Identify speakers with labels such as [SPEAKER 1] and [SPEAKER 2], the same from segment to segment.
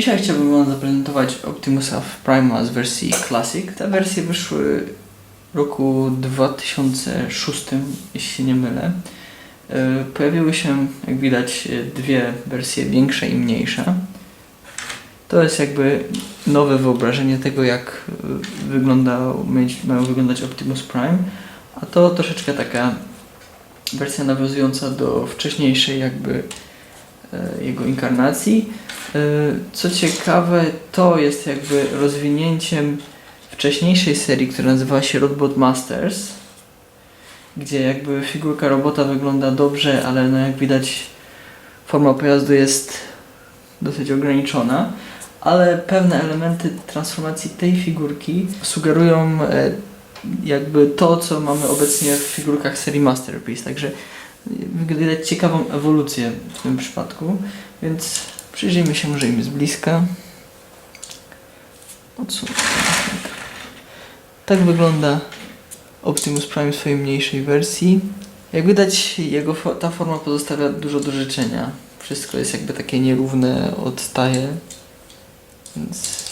[SPEAKER 1] Dzisiaj chciałbym Wam zaprezentować Optimusa Prima z wersji Classic. Te wersje wyszły w roku 2006, jeśli się nie mylę. E, Pojawiły się, jak widać, dwie wersje, większa i mniejsza. To jest jakby nowe wyobrażenie tego, jak e, wyglądał, mieć- mają wyglądać Optimus Prime, a to troszeczkę taka wersja nawiązująca do wcześniejszej jakby jego inkarnacji. E, Co ciekawe, to jest jakby rozwinięciem wcześniejszej serii, która nazywała się Robot Masters, gdzie jakby figurka robota wygląda dobrze, ale no jak widać forma pojazdu jest dosyć ograniczona, ale pewne elementy transformacji tej figurki sugerują e, jakby to, co mamy obecnie w figurkach serii Masterpiece, także widać ciekawą ewolucję w tym przypadku, więc przyjrzyjmy się może im z bliska. Odsunę. tak. Wygląda Optimus Prime w swojej mniejszej wersji. Jak widać, jego ta forma pozostawia dużo do życzenia. Wszystko jest jakby takie nierówne, odstaje. Więc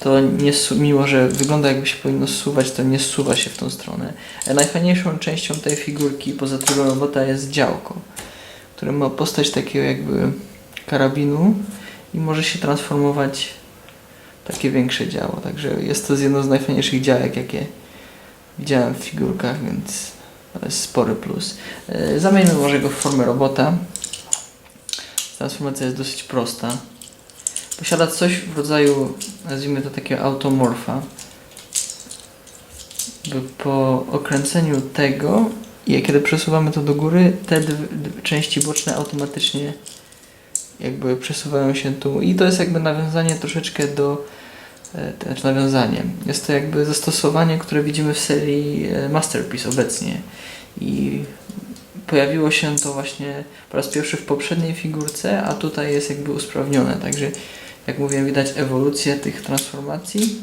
[SPEAKER 1] to nie mimo, że wygląda jakby się powinno zsuwać, to nie zsuwa się w tą stronę. E, Najfajniejszą częścią tej figurki poza tego robota jest działko, które ma postać takiego jakby karabinu i może się transformować w takie większe działo. Także jest to jedno z najfajniejszych działek, jakie widziałem w figurkach, więc to jest spory plus. E, Zamieńmy może go w formę robota. Transformacja jest dosyć prosta. Posiada coś w rodzaju, nazwijmy to takiego automorfa. Po okręceniu tego i kiedy przesuwamy to do góry, te części boczne automatycznie jakby przesuwają się tu i to jest jakby nawiązanie troszeczkę do e, znaczy nawiązanie. Jest to jakby zastosowanie, które widzimy w serii e, Masterpiece obecnie i pojawiło się to właśnie po raz pierwszy w poprzedniej figurce, a tutaj jest jakby usprawnione, także jak mówiłem widać ewolucję tych transformacji.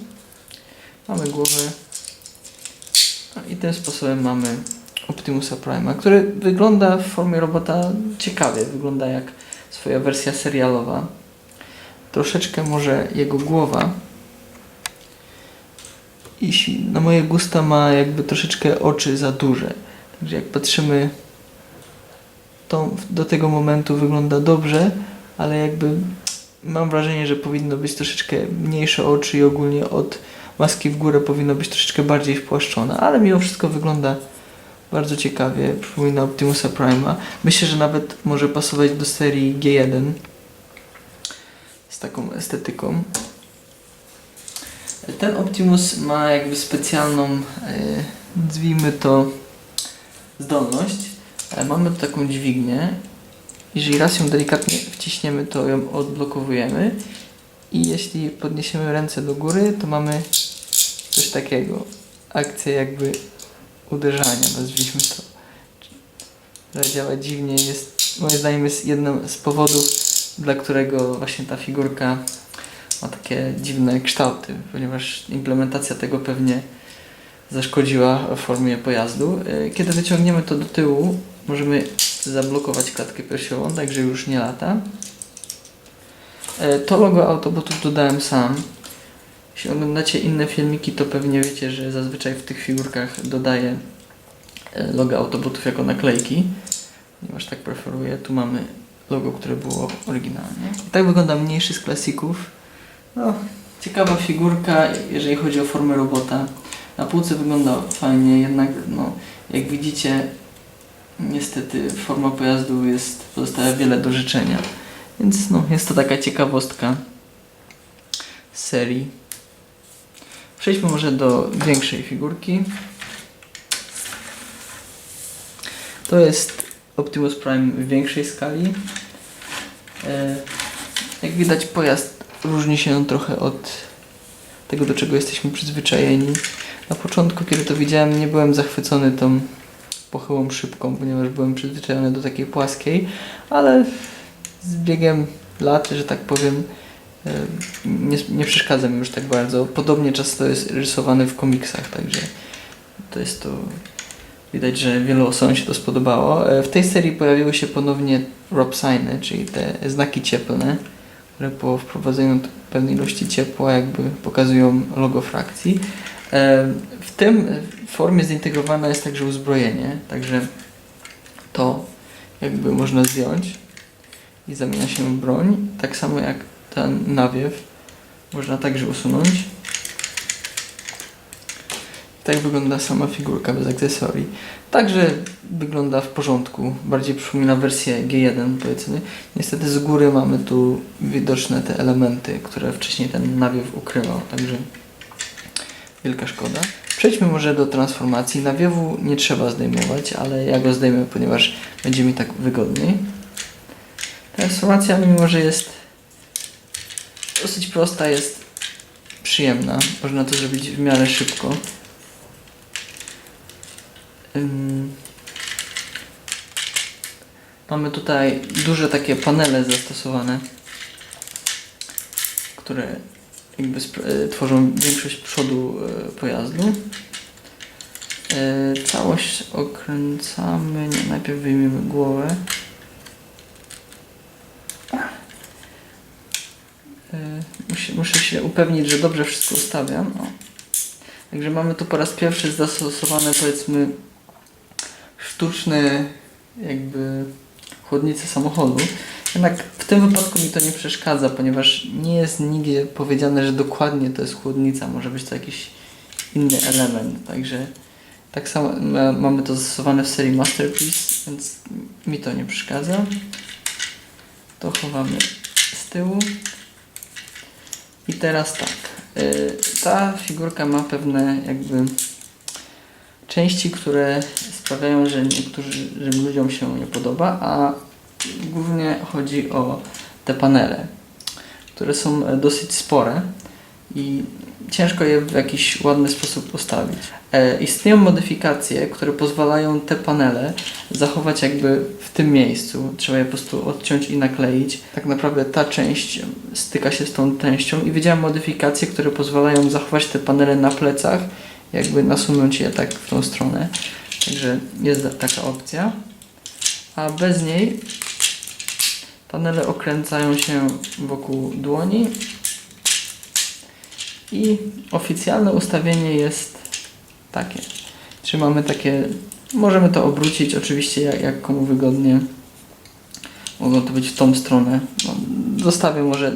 [SPEAKER 1] Mamy głowę no i tym sposobem mamy Optimusa Prime'a, który wygląda w formie robota ciekawie, wygląda jak swoja wersja serialowa. Troszeczkę może jego głowa jeśli na moje gusta ma jakby troszeczkę oczy za duże. Także jak patrzymy to do tego momentu wygląda dobrze, ale jakby mam wrażenie, że powinno być troszeczkę mniejsze oczy i ogólnie od maski w górę powinno być troszeczkę bardziej wpłaszczone, ale mimo wszystko wygląda bardzo ciekawie, przypomina Optimusa Prime'a. Myślę, że nawet może pasować do serii G1 z taką estetyką. Ten Optimus ma jakby specjalną, e, nazwijmy to, zdolność. E, Mamy tu taką dźwignię. Jeżeli raz ją delikatnie wciśniemy, to ją odblokowujemy. I jeśli podniesiemy ręce do góry, to mamy coś takiego. Akcję jakby uderzania, nazwijmy to. Działa dziwnie. Jest, moim zdaniem jest jednym z powodów, dla którego właśnie ta figurka ma takie dziwne kształty, ponieważ implementacja tego pewnie zaszkodziła formie pojazdu. E, Kiedy wyciągniemy to do tyłu, możemy zablokować klatkę piersiową, także już nie lata. E, To logo Autobotów dodałem sam. Jeśli oglądacie inne filmiki, to pewnie wiecie, że zazwyczaj w tych figurkach dodaję e, logo Autobotów jako naklejki, ponieważ tak preferuję. Tu mamy logo, które było oryginalnie. I tak wygląda mniejszy z klasików. No, ciekawa figurka, jeżeli chodzi o formę robota. Na półce wygląda fajnie, jednak no, jak widzicie, niestety forma pojazdu jest, pozostawia wiele do życzenia. Więc no, jest to taka ciekawostka z serii. Przejdźmy może do większej figurki. To jest Optimus Prime w większej skali. E, Jak widać pojazd różni się trochę od tego, do czego jesteśmy przyzwyczajeni. Na początku, kiedy to widziałem, nie byłem zachwycony tą pochyłą szybką, ponieważ byłem przyzwyczajony do takiej płaskiej, ale z biegiem lat, że tak powiem, nie, nie przeszkadza mi już tak bardzo. Podobnie często jest rysowany w komiksach, także to jest to. Widać, że wielu osobom się to spodobało. E, W tej serii pojawiły się ponownie Rob Signy, czyli te znaki cieplne, które po wprowadzeniu pewnej ilości ciepła jakby pokazują logo frakcji. E, W tym formie zintegrowane jest także uzbrojenie, także to jakby można zdjąć i zamienia się w broń. Tak samo jak ten nawiew można także usunąć. Tak wygląda sama figurka bez akcesorii. Także wygląda w porządku. Bardziej przypomina wersję G1 powiedzmy. Niestety z góry mamy tu widoczne te elementy, które wcześniej ten nawiew ukrywał. Także wielka szkoda. Przejdźmy może do transformacji. Nawiewu nie trzeba zdejmować, ale ja go zdejmę, ponieważ będzie mi tak wygodniej. Transformacja, mimo że jest dosyć prosta, jest przyjemna. Można to zrobić w miarę szybko. Ym, Mamy tutaj duże takie panele zastosowane, które jakby e, tworzą większość przodu e, pojazdu. E, Całość okręcamy, nie, najpierw wyjmiemy głowę. Muszę, muszę się upewnić, że dobrze wszystko ustawiam. O. Także mamy tu po raz pierwszy zastosowane powiedzmy sztuczne jakby chłodnice samochodu. Jednak w tym wypadku mi to nie przeszkadza, ponieważ nie jest nigdzie powiedziane, że dokładnie to jest chłodnica. Może być to jakiś inny element. Także tak samo ma- mamy to zastosowane w serii Masterpiece, więc mi to nie przeszkadza. To chowamy z tyłu. I teraz tak. y, Ta figurka ma pewne jakby części, które sprawiają, że niektórym ludziom się nie podoba, a głównie chodzi o te panele, które są e, dosyć spore i ciężko je w jakiś ładny sposób ustawić. E, istnieją modyfikacje, które pozwalają te panele zachować jakby w tym miejscu. Trzeba je po prostu odciąć i nakleić. Tak naprawdę ta część styka się z tą częścią i widziałem modyfikacje, które pozwalają zachować te panele na plecach, jakby nasunąć je tak w tą stronę. Także jest taka opcja. A bez niej panele okręcają się wokół dłoni i oficjalne ustawienie jest takie. Czy mamy takie, możemy to obrócić oczywiście jak, jak komu wygodnie. Mogą to być w tą stronę. No, zostawię może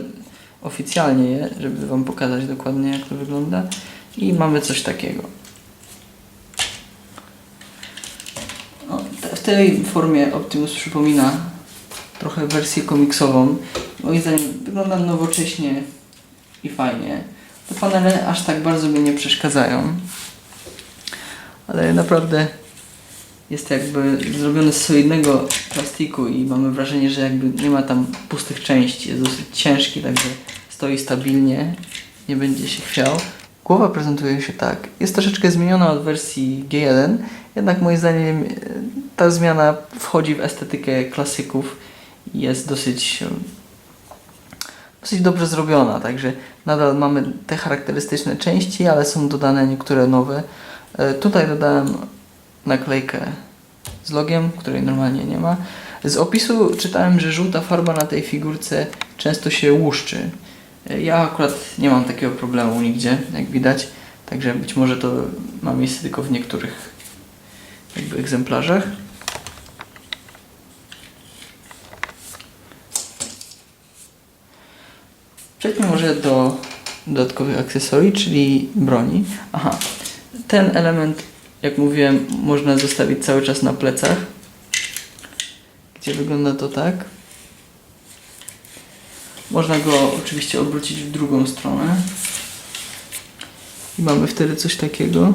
[SPEAKER 1] oficjalnie je, żeby Wam pokazać dokładnie jak to wygląda. I mamy coś takiego. No, w tej formie Optimus przypomina trochę wersję komiksową. Moim zdaniem wygląda nowocześnie i fajnie. Te panele aż tak bardzo mi nie przeszkadzają. Ale naprawdę jest jakby zrobiony z solidnego plastiku i mamy wrażenie, że jakby nie ma tam pustych części. Jest dosyć ciężki, także stoi stabilnie, nie będzie się chwiał. Głowa prezentuje się tak. Jest troszeczkę zmieniona od wersji G1, jednak moim zdaniem e, ta zmiana wchodzi w estetykę klasyków jest dosyć, e, dosyć dobrze zrobiona. Także nadal mamy te charakterystyczne części, ale są dodane niektóre nowe. E, Tutaj dodałem naklejkę z logiem, której normalnie nie ma. Z opisu czytałem, że żółta farba na tej figurce często się łuszczy. E, Ja akurat nie mam takiego problemu nigdzie, jak widać. Także być może to ma miejsce tylko w niektórych jakby egzemplarzach. Przejdźmy może do dodatkowych akcesorii, czyli broni. Aha, ten element, jak mówiłem, można zostawić cały czas na plecach. Gdzie wygląda to tak. Można go oczywiście obrócić w drugą stronę. I mamy wtedy coś takiego.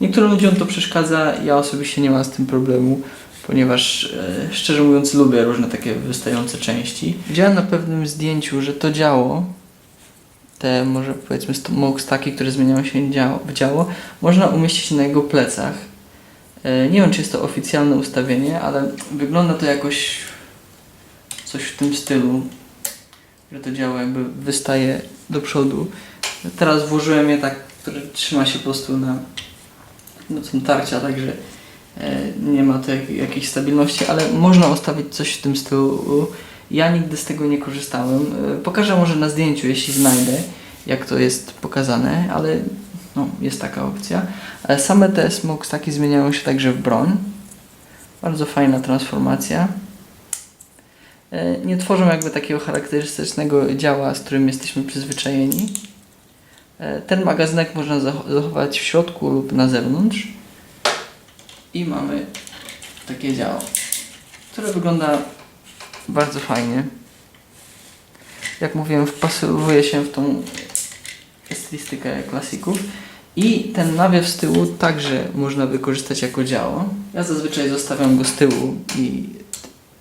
[SPEAKER 1] Niektórym ludziom to przeszkadza, ja osobiście nie mam z tym problemu, ponieważ e, szczerze mówiąc lubię różne takie wystające części. Widziałem na pewnym zdjęciu, że to działo, te może powiedzmy staki, które zmieniają się w działo, można umieścić na jego plecach. E, Nie wiem, czy jest to oficjalne ustawienie, ale wygląda to jakoś coś w tym stylu, że to działo jakby wystaje do przodu. Teraz włożyłem je tak, które trzyma się po prostu na no, są tarcia, także nie ma to jak, jakiejś stabilności, ale można ustawić coś w tym stylu Ja nigdy z tego nie korzystałem. E, Pokażę może na zdjęciu, jeśli znajdę, jak to jest pokazane, ale no, jest taka opcja. E, Same te smokestacki zmieniają się także w broń. Bardzo fajna transformacja. E, Nie tworzą jakby takiego charakterystycznego działa, z którym jesteśmy przyzwyczajeni. E, Ten magazynek można zach- zachować w środku lub na zewnątrz. I mamy takie działo, które wygląda bardzo fajnie. Jak mówiłem, wpasowuje się w tą stylistykę klasików. I ten nawiew z tyłu także można wykorzystać jako działo. Ja zazwyczaj zostawiam go z tyłu i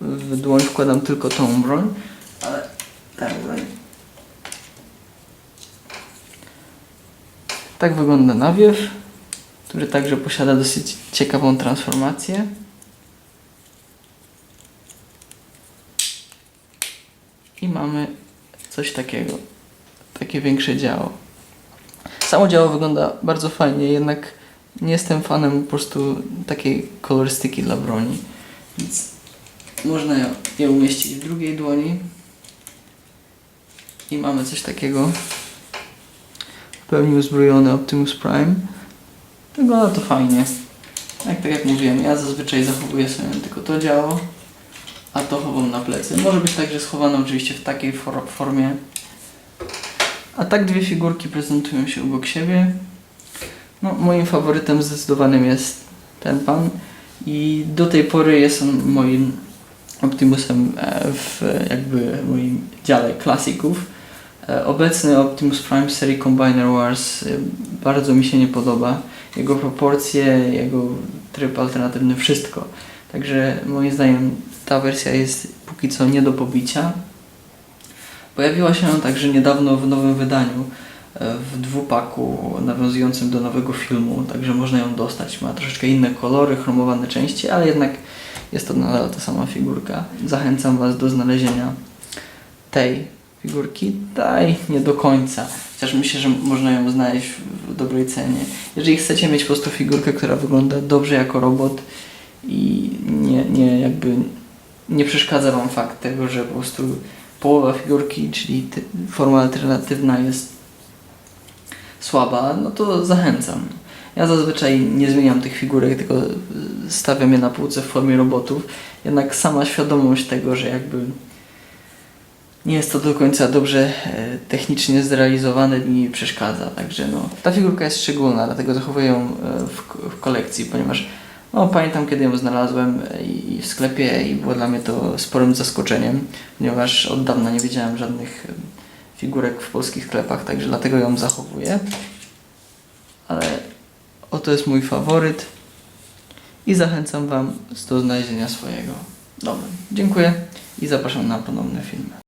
[SPEAKER 1] w dłoń wkładam tylko tą broń, ale tak broń. Tak wygląda nawiew, który także posiada dosyć ciekawą transformację. I mamy coś takiego, takie większe działo. Samo działo wygląda bardzo fajnie, jednak nie jestem fanem po prostu takiej kolorystyki dla broni. Więc można je- umieścić w drugiej dłoni. I mamy coś takiego. W pełni uzbrojony Optimus Prime. Wygląda to fajnie. Jak, tak jak mówiłem, ja zazwyczaj zachowuję sobie tylko to działo, a to chowam na plecy. Może być także schowane oczywiście w takiej for- formie. A tak dwie figurki prezentują się obok siebie. No, moim faworytem zdecydowanym jest ten pan i do tej pory jest on moim Optimusem e, w jakby moim dziale klasików. E, Obecny Optimus Prime serii Combiner Wars e, bardzo mi się nie podoba. Jego proporcje, jego tryb alternatywny, wszystko. Także moim zdaniem ta wersja jest póki co nie do pobicia. Pojawiła się także niedawno w nowym wydaniu, e, w dwupaku nawiązującym do nowego filmu, także można ją dostać. Ma troszeczkę inne kolory, chromowane części, ale jednak jest to nadal ta sama figurka. Zachęcam Was do znalezienia tej figurki. Tej nie do końca, chociaż myślę, że można ją znaleźć w- dobrej cenie. Jeżeli chcecie mieć po prostu figurkę, która wygląda dobrze jako robot i nie, nie jakby nie przeszkadza Wam fakt tego, że po prostu połowa figurki, czyli forma alternatywna jest słaba, no to zachęcam. Ja zazwyczaj nie zmieniam tych figurek, tylko stawiam je na półce w formie robotów. Jednak sama świadomość tego, że jakby nie jest to do końca dobrze e, technicznie zrealizowane mi przeszkadza. Także no, ta figurka jest szczególna, dlatego zachowuję ją e, w, w kolekcji, ponieważ no, pamiętam kiedy ją znalazłem e, i w sklepie i było dla mnie to sporym zaskoczeniem, ponieważ od dawna nie widziałem żadnych figurek w polskich sklepach, także dlatego ją zachowuję. Ale oto jest mój faworyt i zachęcam Wam do znalezienia swojego. Dobra, dziękuję i zapraszam na ponowne filmy.